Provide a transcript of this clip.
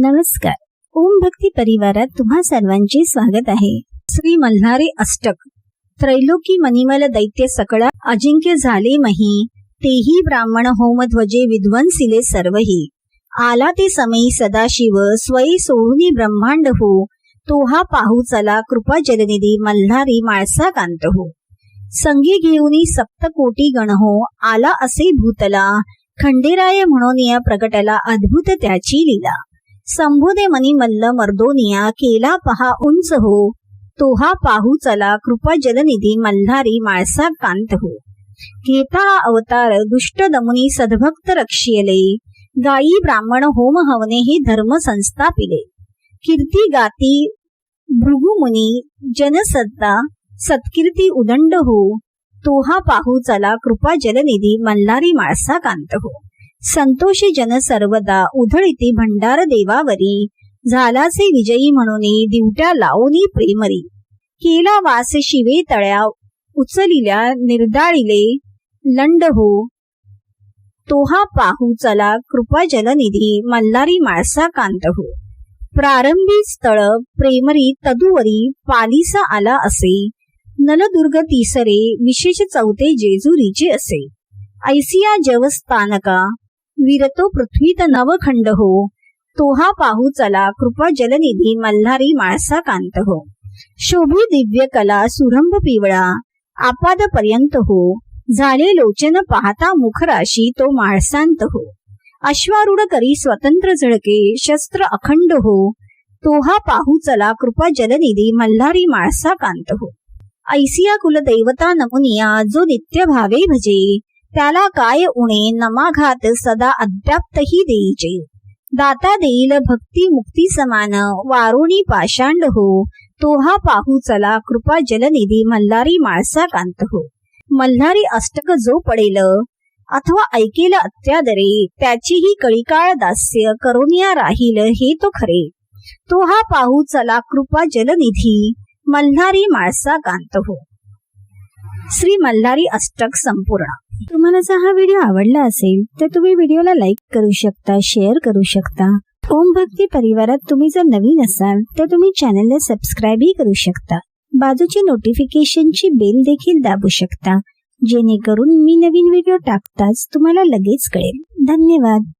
नमस्कार. ओम भक्ती परिवारात तुम्हा सर्वांचे स्वागत आहे. श्री मल्हारे अष्टक. त्रैलोकी मनिमल दैत्य सकळा अजिंक्य झाले मही. तेही ब्राह्मण होमध्वजे विध्वंसिले सर्वही. आला ते समयी सदाशिव स्वयी सोडूनी ब्रह्मांड हो. तो हा पाहू चला कृपा जलनिधी मल्हारी माळसा कांत हो. संगी घेऊनी सप्त कोटी गण हो. आला असे भूतला. खंडेराय म्हणून या प्रगटला अद्भुत त्याची लीला. संभुदे मनी मल्ल मर्दोनिया केला पहा उंच हो. तोहा पाहू चला कृपा जलनिधी मल्हारी माळसा कांत हो. घेता अवतार दुष्ट दमुनी सद्भक्त रक्षियले. गायी ब्राह्मण होम हवने हे धर्म संस्थापिले. कीर्ती गाती भृगुमुनी जनसत्ता सत्कीर्ती उदंड हो. तोहा पाहू चला कृपा जलनिधी मल्हारी माळसा कांत हो. संतोषी जन सर्वदा उधळीती भंडार देवावरी. झालाचे विजयी म्हणून दिवट्या लावणी प्रेमरी. केला वास शिवे तळ्या उचलिल्या निर्दाळिले. लंड हो. तो हा पाहू चला कृपा जलनिधी मल्हारी माळसा कांत हो. प्रारंभी स्थळ प्रेमरी तदुवरी पालिसा आला असे. नलदुर्ग तिसरे विशेष चौथे जेजुरीचे असे. ऐसिया जवस्थानका विरतो पृथ्वीत नवखंड हो तोहा पाहू चला कृपा जलनिधी मल्हारी माळसा कांत हो. शोभी दिव्य कला सुरंभ पिवळा आपाद पर्यंत हो. झाले लोचन पाहता मुखराशी तो माळसांत हो. अश्वारूढ करी स्वतंत्र झळके शस्त्र अखंड हो. तोहा पाहू चला कृपा जलनिधी मल्हारी माळसा कांत हो. ऐसिया कुलदैवता नमुनिया जो नित्य भावे भजे. त्याला काय उणे नमाघात सदा अद्याप्तही देईचे दाता देईल भक्ती मुक्ती समान वारुणी पाषांड हो. तो हा पाहू चला कृपा जलनिधी मल्हारी माळसा कांत हो. मल्हारी अष्टक जो पडेल अथवा ऐकेल अत्यादरे त्याचीही कळीकाळ दास्य करोनिया राहील हे तो खरे. तो हा पाहू चला कृपा जलनिधी मल्हारी माळसा कांत हो. श्री मल्हारी अष्टक संपूर्ण. तुम्हाला जर हा व्हिडिओ आवडला असेल तर तुम्ही व्हिडिओला लाईक करू शकता शेअर करू शकता. ओम भक्ती परिवारात तुम्ही जर नवीन असाल तर तुम्ही चॅनलला सबस्क्राईबही करू शकता. बाजूची नोटिफिकेशनची बेल देखील दाबू शकता. जेणेकरून मी नवीन व्हिडिओ टाकताच तुम्हाला लगेच कळेल. धन्यवाद.